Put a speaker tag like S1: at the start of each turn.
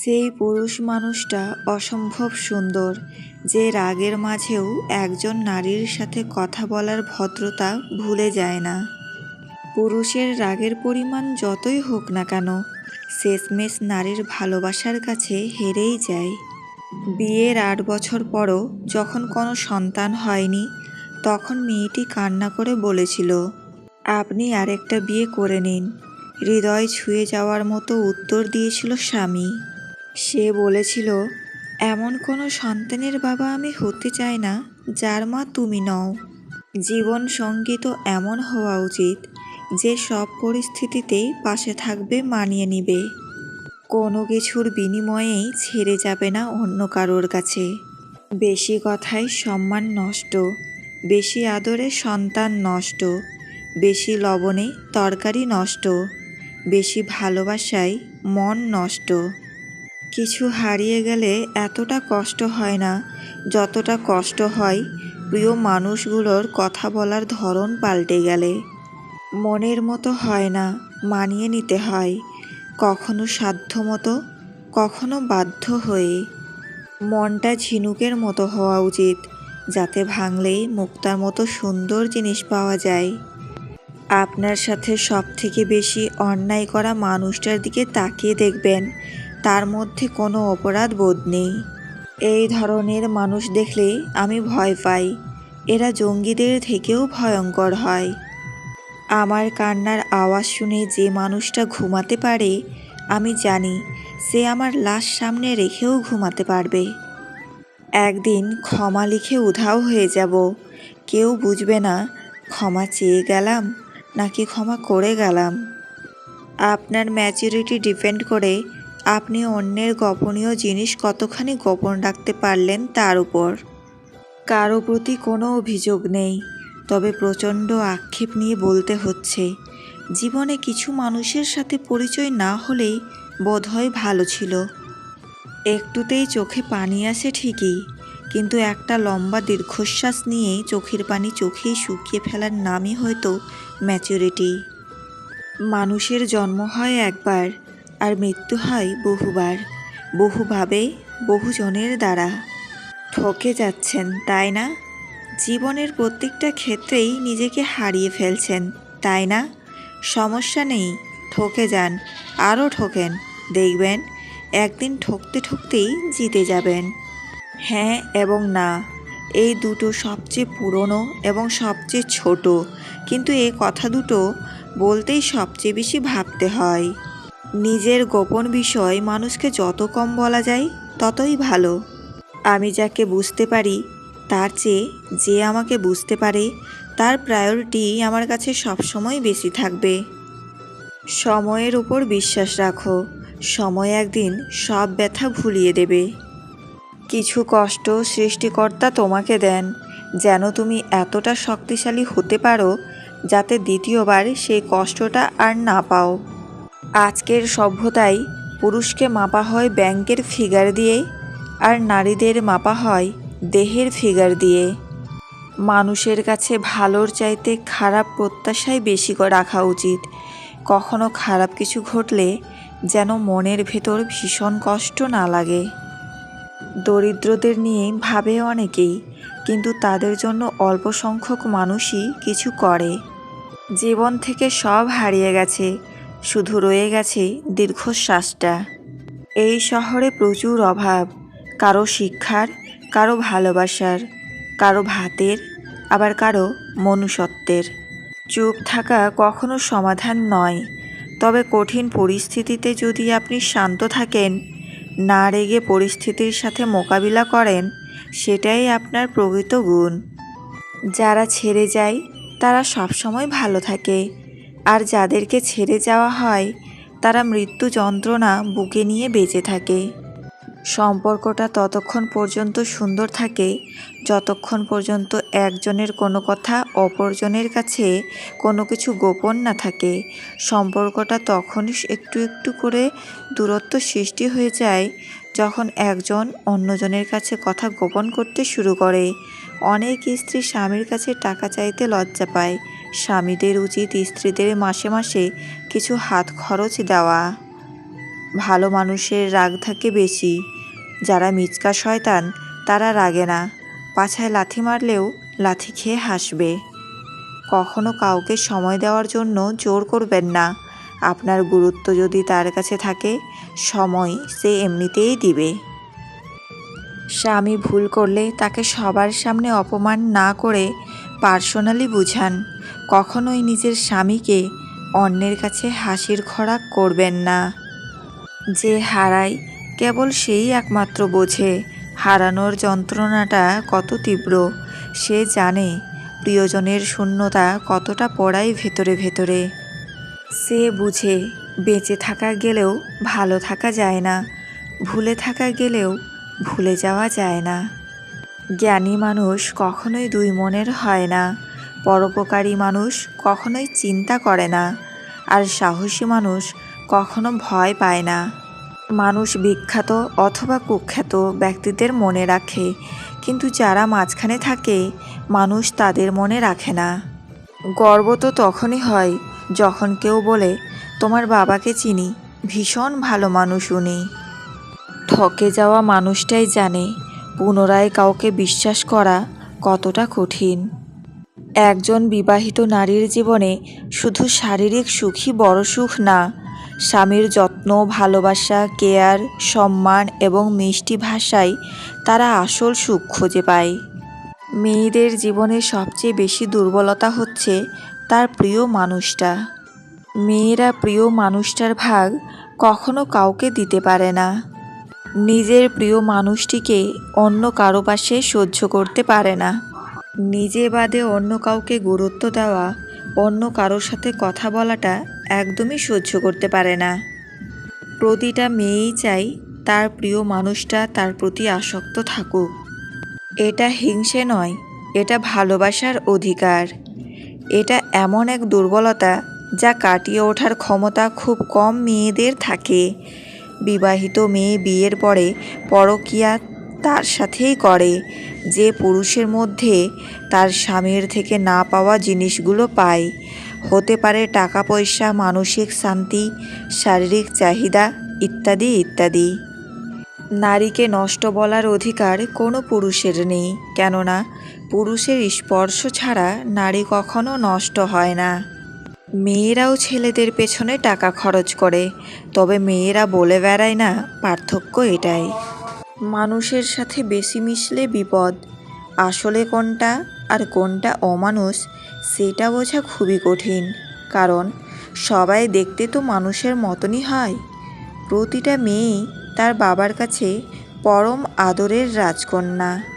S1: সেই পুরুষ মানুষটা অসম্ভব সুন্দর, যে রাগের মাঝেও একজন নারীর সাথে কথা বলার ভদ্রতা ভুলে যায় না। পুরুষের রাগের পরিমাণ যতই হোক না কেন, শেষমেশ নারীর ভালোবাসার কাছে হেরেই যায়। বিয়ের আট বছর পরও যখন কোনো সন্তান হয়নি, তখন মেয়েটি কান্না করে বলেছিল, আপনি আরেকটা বিয়ে করে নিন। হৃদয় ছুঁয়ে যাওয়ার মতো উত্তর দিয়েছিল স্বামী। সে বলেছিল, এমন কোনো সন্তানের বাবা আমি হতে চাই না, যার মা তুমি নও। জীবন সঙ্গী তো এমন হওয়া উচিত, যে সব পরিস্থিতিতেই পাশে থাকবে, মানিয়ে নিবে। কোনো কিছুর বিনিময়েই ছেড়ে যাবে না অন্য কারোর কাছে। বেশি কথায় সম্মান নষ্ট, বেশি আদরে সন্তান নষ্ট, বেশি লবণে তরকারি নষ্ট, বেশি ভালোবাসায় মন নষ্ট। কিছু হারিয়ে গেলে এতটা কষ্ট হয় না, যতটা কষ্ট হয় প্রিয় মানুষগুলোর কথা বলার ধরন পাল্টে গেলে। মনের মতো হয় না, মানিয়ে নিতে হয়, কখনো সাধ্যমতো, কখনো বাধ্য হয়ে। মনটা ঝিনুকের মতো হওয়া উচিত, যাতে ভাঙলেই মুক্তার মতো সুন্দর জিনিস পাওয়া যায়। আপনার সাথে সব থেকে বেশি অন্যায় করা মানুষটার দিকে তাকিয়ে দেখবেন তার মধ্যে কোনো অপরাধ বোধ নেই। এই ধরনের মানুষ দেখলে আমি ভয় পাই। এরা জঙ্গিদের থেকেও ভয়ঙ্কর হয়। আমার কান্নার আওয়াজ শুনে যে মানুষটা ঘুমাতে পারে, আমি জানি সে আমার লাশ সামনে রেখেও ঘুমাতে পারবে। একদিন ক্ষমা লিখে উধাও হয়ে যাব। কেউ বুঝবে না, ক্ষমা চেয়ে গেলাম নাকি ক্ষমা করে গেলাম। আপনার ম্যাচুরিটি ডিপেন্ড করে আপনি অন্যের গোপনীয় জিনিস কতখানি গোপন রাখতে পারলেন তার উপর। কারও প্রতি কোনো অভিযোগ নেই, তবে প্রচণ্ড আক্ষেপ নিয়ে বলতে হচ্ছে। জীবনে কিছু মানুষের সাথে পরিচয় না হলেই বোধহয় ভালো ছিল। একটুতেই চোখে পানি আসে ঠিকই, কিন্তু একটা লম্বা দীর্ঘশ্বাস নিয়ে চোখের পানি চোখেই শুকিয়ে ফেলার নামই হয়তো ম্যাচুরিটি। মানুষের জন্ম হয় একবার আর মৃত্যু হয় বহুবার। বহুভাবে বহুজনের দ্বারা। ঠকে যাচ্ছেন, তাই না? জীবনের প্রত্যেকটা ক্ষেত্রেই নিজেকে হারিয়ে ফেলছেন, তাই না? সমস্যা নেই, ঠকে যান, আরও ঠকেন। দেখবেন, একদিন ঠকতে ঠকতেই জিতে যাবেন। হ্যাঁ এবং না। এই দুটো সবচেয়ে পুরনো এবং সবচেয়ে ছোট। কিন্তু এই কথা দুটো বলতেই সবচেয়ে বেশি ভাবতে হয়। নিজের গোপন বিষয় মানুষকে যত কম বলা যায়, ততই ভালো। আমি যাকে বুঝতে পারি, তার চেয়ে যে আমাকে বুঝতে পারে, তার প্রায়োরিটি আমার কাছে সবসময় বেশি থাকবে। সময়ের উপর বিশ্বাস রাখো, সময় একদিন সব ব্যথা ভুলিয়ে দেবে। কিছু কষ্ট সৃষ্টিকর্তা তোমাকে দেন, যেন তুমি এতটা শক্তিশালী হতে পারো, যাতে দ্বিতীয়বার সেই কষ্টটা আর না পাও। আজকের সভ্যতায় পুরুষকে মাপা হয় ব্যাংকের ফিগার দিয়ে আর নারীদের মাপা হয় দেহের ফিগার দিয়ে। মানুষের কাছে ভালোর চাইতে খারাপ প্রত্যাশাই বেশি রাখা উচিত। কখনো খারাপ কিছু ঘটলে যেন মনের ভেতর ভীষণ কষ্ট না লাগে। দরিদ্রদের নিয়ে ভাবে অনেকেই, কিন্তু তাদের জন্য অল্প সংখ্যক মানুষই কিছু করে। জীবন থেকে সব হারিয়ে গেছে। শুধু রয়ে গেছে দীর্ঘশ্বাসটা। এই শহরে প্রচুর অভাব, কারও শিক্ষার, কারও ভালোবাসার, কারও ভাতের, আবার কারও মনুষ্যত্বের। চুপ থাকা কখনো সমাধান নয়, তবে কঠিন পরিস্থিতিতে যদি আপনি শান্ত থাকেন, না রেগে পরিস্থিতির সাথে মোকাবিলা করেন, সেটাই আপনার প্রকৃত গুণ। যারা ছেড়ে যায়, তারা সবসময় ভালো থাকে। আর যাদেরকে ছেড়ে যাওয়া হয়, তারা মৃত্যু যন্ত্রণা বুকে নিয়ে বেঁচে থাকে। সম্পর্কটা ততক্ষণ পর্যন্ত সুন্দর থাকে, যতক্ষণ পর্যন্ত একজনের কোনো কথা অপরজনের কাছে কোনো কিছু গোপন না থাকে। সম্পর্কটা তখনই একটু একটু করে দূরত্ব সৃষ্টি হয়ে যায়, যখন একজন অন্যজনের কাছে কথা গোপন করতে শুরু করে। অনেক স্ত্রী স্বামীর কাছে টাকা চাইতে লজ্জা পায় স্বামীদের উচিত স্ত্রীদের মাসে মাসে কিছু হাত খরচ দেওয়া। ভালো মানুষের রাগ থাকে বেশি। যারা মিচকা শয়তান, তারা রাগে না। পাছায় লাথি মারলেও লাথি খেয়ে হাসবে। কখনো কাউকে সময় দেওয়ার জন্য জোর করবেন না। আপনার গুরুত্ব যদি তার কাছে থাকে, সময় সে এমনিতেই দিবে। স্বামী ভুল করলে তাকে সবার সামনে অপমান না করে পার্সোনালি বুঝান। কখনোই নিজের স্বামীকে অন্যের কাছে হাসির খোরাক করবেন না। যে হারায় কেবল সেই একমাত্র বোঝে হারানোর যন্ত্রণাটা কত তীব্র। সে জানে প্রিয়জনের শূন্যতা কতটা পড়ায় ভেতরে ভেতরে। সে বুঝে বেঁচে থাকা গেলেও ভালো থাকা যায় না, ভুলে থাকা গেলেও ভুলে যাওয়া যায় না। জ্ঞানী মানুষ কখনোই দুই মনের হয় না। পরোপকারী মানুষ কখনোই চিন্তা করে না, আর সাহসী মানুষ কখনো ভয় পায় না। মানুষ বিখ্যাত অথবা কুখ্যাত ব্যক্তিদের মনে রাখে, কিন্তু যারা মাঝখানে থাকে, মানুষ তাদের মনে রাখে না। গর্ব তো তখনই হয় যখন কেউ বলে, তোমার বাবাকে চিনি, ভীষণ ভালো মানুষ উনি। ঠকে যাওয়া মানুষটাই জানে, পুনরায় কাউকে বিশ্বাস করা কতটা কঠিন। একজন বিবাহিত নারীর জীবনে শুধু শারীরিক সুখই বড় সুখ না, স্বামীর যত্ন, ভালোবাসা, কেয়ার, সম্মান এবং মিষ্টি ভাষায় তারা আসল সুখ খুঁজে পায়। মেয়েদের জীবনে সবচেয়ে বেশি দুর্বলতা হচ্ছে তার প্রিয় মানুষটা। মেয়েরা প্রিয় মানুষটার ভাগ কখনো কাউকে দিতে পারে না। নিজের প্রিয় মানুষটিকে অন্য কারও পাশে সহ্য করতে পারে না। নিজে বাদে অন্য কাউকে গুরুত্ব দেওয়া, অন্য কারোর সাথে কথা বলাটা একদমই সহ্য করতে পারে না। প্রতিটা মেয়েই চাই তার প্রিয় মানুষটা তার প্রতি আসক্ত থাকুক। এটা হিংসে নয়, এটা ভালোবাসার অধিকার। এটা এমন এক দুর্বলতা যা কাটিয়ে ওঠার ক্ষমতা খুব কম মেয়েদের থাকে। বিবাহিত মেয়ে বিয়ের পরে পরকিয়া তার সাথেই করে, যে পুরুষের মধ্যে তার স্বামীর থেকে না পাওয়া জিনিসগুলো পায়। হতে পারে টাকা পয়সা মানসিক শান্তি, শারীরিক চাহিদা ইত্যাদি ইত্যাদি। নারীকে নষ্ট বলার অধিকার কোনো পুরুষের নেই, কেননা পুরুষের স্পর্শ ছাড়া নারী কখনো নষ্ট হয় না। মেয়েরাও ছেলেদের পেছনে টাকা খরচ করে, তবে মেয়েরা বলে বেড়ায় না, পার্থক্য এটাই। মানুষের সাথে বেশি মিশলে বিপদ। আসলে কোনটা আর কোনটা অমানুষ, সেটা বোঝা খুবই কঠিন। কারণ, সবাই দেখতে তো মানুষের মতনই হয়। প্রতিটা মেয়েই তার বাবার কাছে পরম আদরের রাজকন্যা।